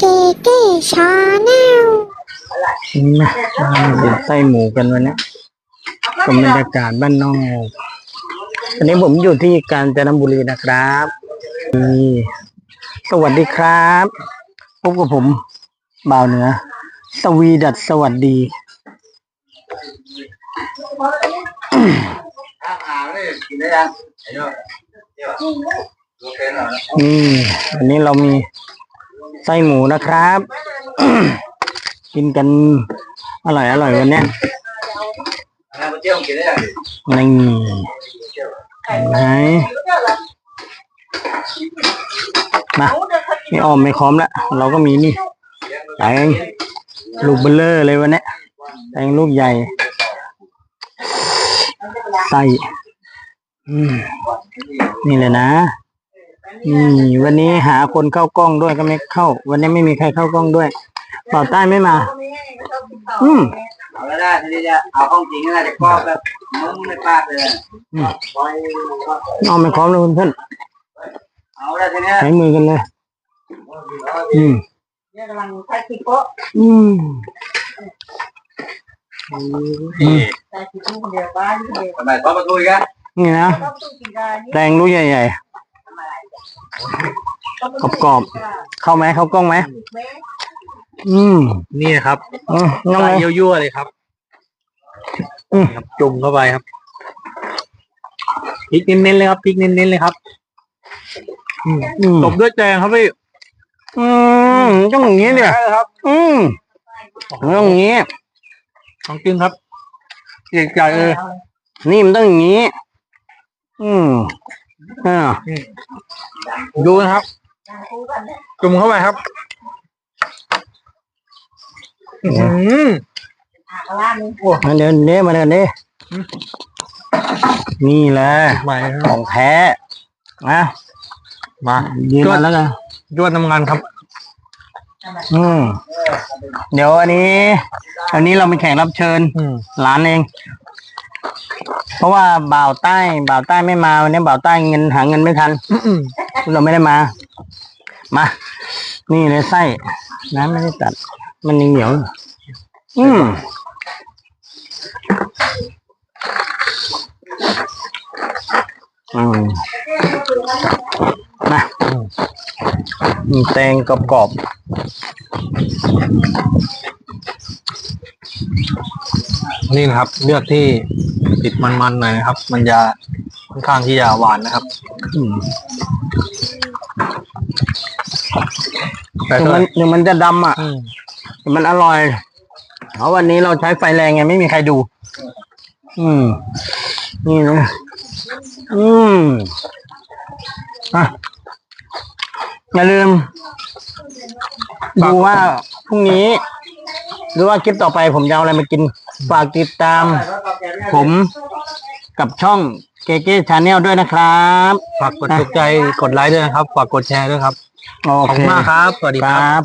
เกเก้ชาแนลมาเดี๋ยวไส้หมูกันวันนี้ชมบรรยากาศบ้านนอกวันนี้ผมอยู่ที่กาญจนบุรีนะครับนี่สวัสดีครับพบกับผมบ่าวเหนือ สวีดัดสวัสดีนี่วันนี้เรามี ไส้หมูนะครับ กินกันอร่อยอร่อยวันนี้นี่เห็นไหมาไม่อ้อมไม่ค้อมแล้วเราก็มีนี่แตงลูกเบลเลอร์เลยวันเนี้ยแตงลูกใหญ่ไส้อืมนี่เลยนะ นี่วันนี้หาคนเข้ากล้องด้วยก็ไม่เข้า วันนี้ไม่มีใครเข้ากล้องด้วยเป่าใต้ไม่มา อืมเอาแล้วได้ทีนี้จะเอาห้องจริงก็ได้จะครอบแบบมึงไม่พลาดเลยอืมเอาไม่พร้อมเลยเพื่อนเอาแล้วทีนี้ๆใช้มือกันเลย อืมเนี่ยกำลังใช้ติ๊กโป๊ะอืมอืมใช้ติ๊กโป๊ะคนเดียวบ้านคนเดียวทำไมพอมาคุยกันนี่นะต้องตู้กินได้นี่แตงลูกใหญ่ๆ กรอบๆเข้าไหมเข้ากล้องไหมอืมนี่ครับอืมน้องใส่เลยยั่วๆเลยครับอืม ครับ จุ่มเข้าไปครับพริกเน้นๆเลยครับพริกเน้นๆเลยครับอืมตบด้วยแจงครับพี่อืมต้องอย่างนี้เนี่ยใช่ครับ อืมต้องอย่างนี้ของกินครับใหญ่ๆเลยนี่มันต้องอย่างนี้ อืม อ่าดูนะครับ จุ่มเข้าไปครับ อื้อหือมาเดินเด้มาเดินเด้นี่แหละใหม่คขรับองแท้นะมายืนมาแล้วกันยั่วน้ำงานครับ อืม เดี๋ยวอันนี้ อันนี้เรามีแขกรับเชิญอืมหลานเอง เพราะว่าบ่าวใต้บ่าวใต้ไม่มาวันนี้บ่าวใต้เงินหาเงินไม่ทันอื้อเราไม่ได้มา มา นี่เลยไส้น้ำไม่ได้ตัด มันยังเหนียวอยู่อืมอืมมามีแตงกรอบนี่นะครับ เลือกที่ ติดมันๆหน่อยนะครับ มันจะค่อนข้างที่จะหวานนะครับๆอืมแต่ถึงก็มันถึงมันจะดำอะอืมแต่มันอร่อยเพราะวันนี้เราใช้ไฟแรงไงไม่มีใครดู อืม นี่นะอืมอะอย่าลืมดูว่าพรุ่งนี้ หรือว่าคลิปต่อไปผมจะเอาอะไรมากิน ฝากติดตาม ผมกับช่องเกเก้ชาแนลด้วยนะครับฝากกดถูกใจกดไลค์ด้วยนะครับ ฝากกดแชร์ด้วยครับโอขอบเคคุณมากครับ สวัสดีคครัรับบ